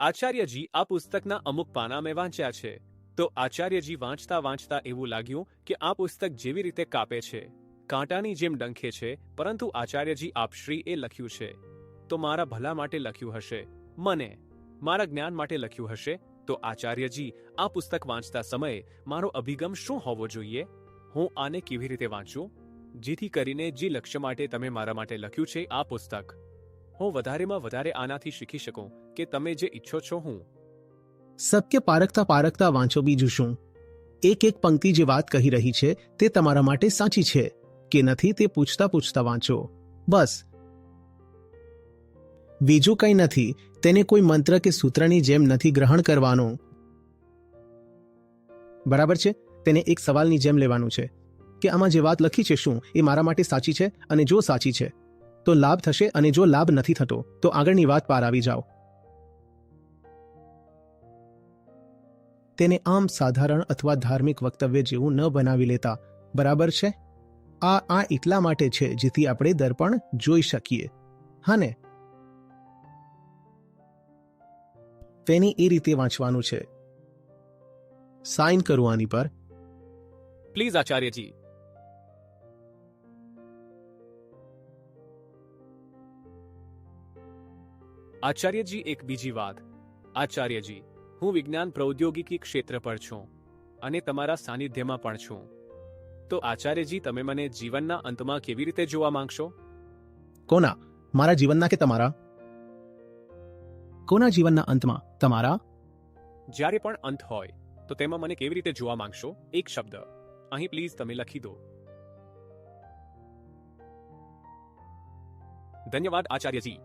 આચાર્યજી આ પુસ્તકના અમુક પાના મેં વાંચ્યા છે. તો આચાર્યજી વાંચતા વાંચતા એવું લાગ્યું કે આ પુસ્તક જેવી રીતે કાપે છે. કાંટાની જેમ ડંખે છે, પરંતુ આચાર્યજી આપશ્રી એ લખ્યું છે. તો મારા ભલા માટે લખ્યું હશે. મને. મારા જ્ઞાન માટે લખ્યું હશે. તો આચાર્યજી, આ પુસ્તક વાંચતા સમયે મારો અભિગમ શું હોવો જોઈએ? હું આને કેવી રીતે વાંચું? જેથી કરીને જે લક્ષ્ય માટે તમે મારા માટે લખ્યું છે આ પુસ્તક. હું વધારેમાં વધારે આનાથી શીખી શકું. કે તમે જે ઈચ્છો છો હું? સત્ય પારખતા પારખતા વાંચો બીજું શું? એક એક પંક્તિ જે વાત કહી રહી છે, તે તમારા માટે સાચી છે, કે નથી તે પૂછતા પૂછતા વાંચો. બસ. બીજું કંઈ નથી, તેને કોઈ મંત્ર કે સૂત્રની જેમ નથી ગ્રહણ કરવાનું. બરાબર છે? તેને એક સવાલની જેમ લેવાનું છે, કે આમાં જે વાત લખી છે શું, એ મારા માટે સાચી છે અને જો સાચી છે, તો લાભ થશે અને જો લાભ નથી થતો, તો આગળની વાત પાર આવી જાઓ. તેને આમ સાધારણ અથવા ધાર્મિક વક્તવ્ય જેવું ન બનાવી લેતા. બરાબર છે? આ આ એટલા માટે છે જેથી આપણે દર્પણ જોઈ શકીએ. હા તેની એ રીતે વાંચવાનું છે. સાઇન કરવાની પર. પ્લીઝ આચાર્યજી. આચાર્યજી, એક બીજી વાત. આચાર્યજી હું વિજ્ઞાન પ્રૌદ્યોગિકી ક્ષેત્ર પર છું અને તમારા સાનિધ્યમાં પણ છું. તો આચાર્યજી તમે મને જીવનના અંતમાં કેવી રીતે જોવા માંગશો? કોના? મારા જીવનના કે તમારા? કોના જીવનના અંતમાં? તમારા? જ્યારે પણ અંત હોય તો તેમાં મને કેવી રીતે જોવા માંગશો? એક શબ્દ. અહીં પ્લીઝ તમે લખી દો. ધન્યવાદ આચાર્યજી.